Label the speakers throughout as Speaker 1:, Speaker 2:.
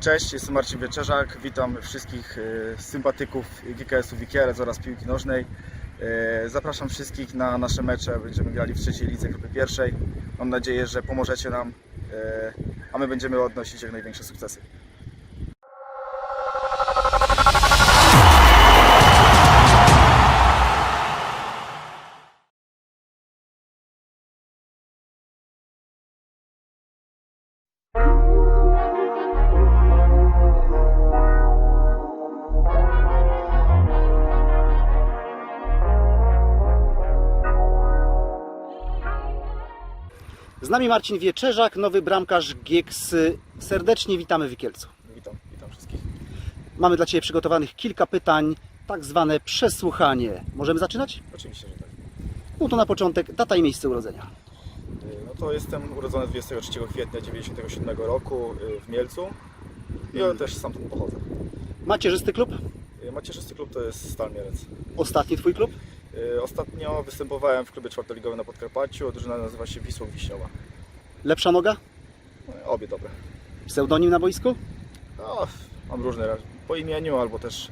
Speaker 1: Cześć, jestem Marcin Wieczerzak. Witam wszystkich e, sympatyków GKS-u Wikielec oraz piłki nożnej. E, Zapraszam wszystkich na nasze mecze. Będziemy grali w trzeciej lidze grupy pierwszej. Mam nadzieję, że pomożecie nam, e, a my będziemy odnosić jak największe sukcesy.
Speaker 2: Z nami Marcin Wieczerzak, nowy bramkarz GIEKS. Serdecznie witamy w Wikielcu.
Speaker 1: Witam, witam wszystkich.
Speaker 2: Mamy dla Ciebie przygotowanych kilka pytań, tak zwane przesłuchanie. Możemy zaczynać?
Speaker 1: Oczywiście, że tak.
Speaker 2: No to na początek data i miejsce urodzenia.
Speaker 1: E, No to jestem urodzony 23 kwietnia 1997 roku e, w Mielcu. I ja też sam tu pochodzę.
Speaker 2: Macierzysty klub?
Speaker 1: E, Macierzysty klub to jest Stal Mielec.
Speaker 2: Ostatni Twój klub?
Speaker 1: E, Ostatnio występowałem w klubie czwartoligowym na Podkarpaciu. Drużyna nazywa się Wisłok Wiśniowa.
Speaker 2: Lepsza noga?
Speaker 1: Obie dobre.
Speaker 2: Pseudonim na boisku?
Speaker 1: No, mam różne po imieniu, albo też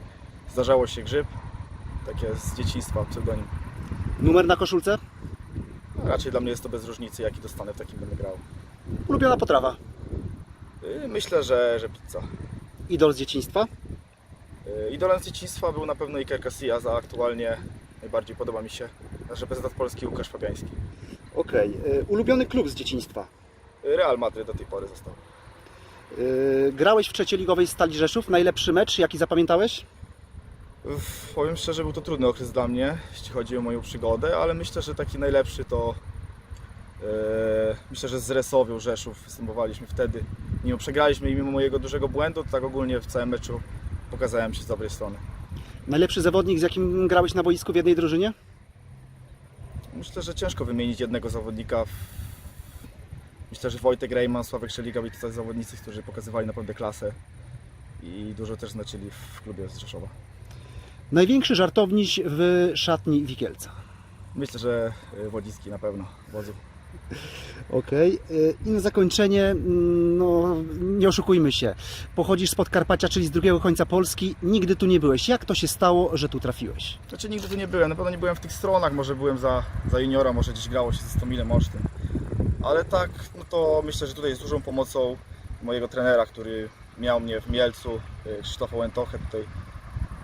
Speaker 1: zdarzało się grzyb. Takie z dzieciństwa pseudonim.
Speaker 2: Numer na koszulce?
Speaker 1: Raczej dla mnie jest to bez różnicy, jaki dostanę, w takim będę grał.
Speaker 2: Ulubiona potrawa?
Speaker 1: E, Myślę, że, że pizza.
Speaker 2: Idol z dzieciństwa?
Speaker 1: E, Idolem z dzieciństwa był na pewno Iker Casillas, a aktualnie najbardziej podoba mi się nasz reprezentant Polski Łukasz Fabiański.
Speaker 2: Okej. Y, Ulubiony klub z dzieciństwa?
Speaker 1: E, Real Madryt do tej pory został.
Speaker 2: Y, Grałeś w trzecioligowej Stali Rzeszów. Najlepszy mecz, jaki zapamiętałeś?
Speaker 1: Uff, Powiem szczerze, był to trudny okres dla mnie, jeśli chodzi o moją przygodę, ale myślę, że taki najlepszy to e, myślę, że z Resowią Rzeszów występowaliśmy wtedy. Mimo przegraliśmy i mimo mojego dużego błędu, to tak ogólnie w całym meczu pokazałem się z dobrej strony.
Speaker 2: Najlepszy zawodnik, z jakim grałeś na boisku w jednej drużynie?
Speaker 1: Myślę, że ciężko wymienić jednego zawodnika. Myślę, że Wojtek Rejman, Sławek Szeliga byli to zawodnicy, którzy pokazywali naprawdę klasę i dużo też znaczyli w klubie z Rzeszowa.
Speaker 2: Największy żartowniś w szatni Wikielca.
Speaker 1: Myślę, że e, Wodzicki na pewno, wodzu.
Speaker 2: Okej. Y, I na zakończenie, mm, no nie oszukujmy się. Pochodzisz z Podkarpacia, czyli z drugiego końca Polski. Nigdy tu nie byłeś. Jak to się stało, że tu trafiłeś?
Speaker 1: Znaczy nigdy tu nie byłem, na pewno nie byłem w tych stronach, może byłem za, za juniora, może gdzieś grało się ze Stomilem Olsztyn. Ale tak, no to myślę, że tutaj z dużą pomocą mojego trenera, który miał mnie w Mielcu, y, Krzysztofa Łętochę tutaj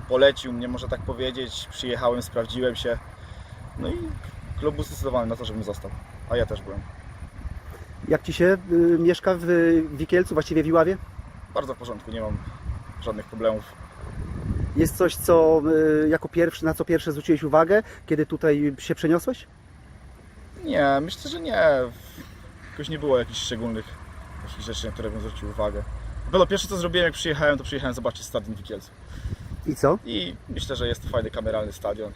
Speaker 1: polecił mnie, można tak powiedzieć. Przyjechałem, sprawdziłem się. No i klub był zdecydowany na to, żebym został. A ja też byłem.
Speaker 2: Jak Ci się y, mieszka w Wikielcu, właściwie w Iławie?
Speaker 1: Bardzo w porządku, nie mam żadnych problemów.
Speaker 2: Jest coś, co y, jako pierwszy, na co pierwsze zwróciłeś uwagę, kiedy tutaj się przeniosłeś?
Speaker 1: Nie, myślę, że nie. Jakoś nie było jakichś szczególnych takich rzeczy, na które bym zwrócił uwagę. Pewno pierwsze co zrobiłem jak przyjechałem, to przyjechałem zobaczyć stadion Wikielcu.
Speaker 2: I co?
Speaker 1: I myślę, że jest to fajny kameralny stadion.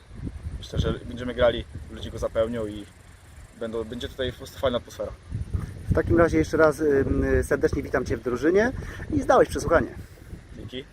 Speaker 1: Myślę, że będziemy grali, ludzie go zapełnią i będą, będzie tutaj po prostu fajna atmosfera.
Speaker 2: W takim razie jeszcze raz serdecznie witam Cię w drużynie i zdałeś przesłuchanie.
Speaker 1: Dzięki.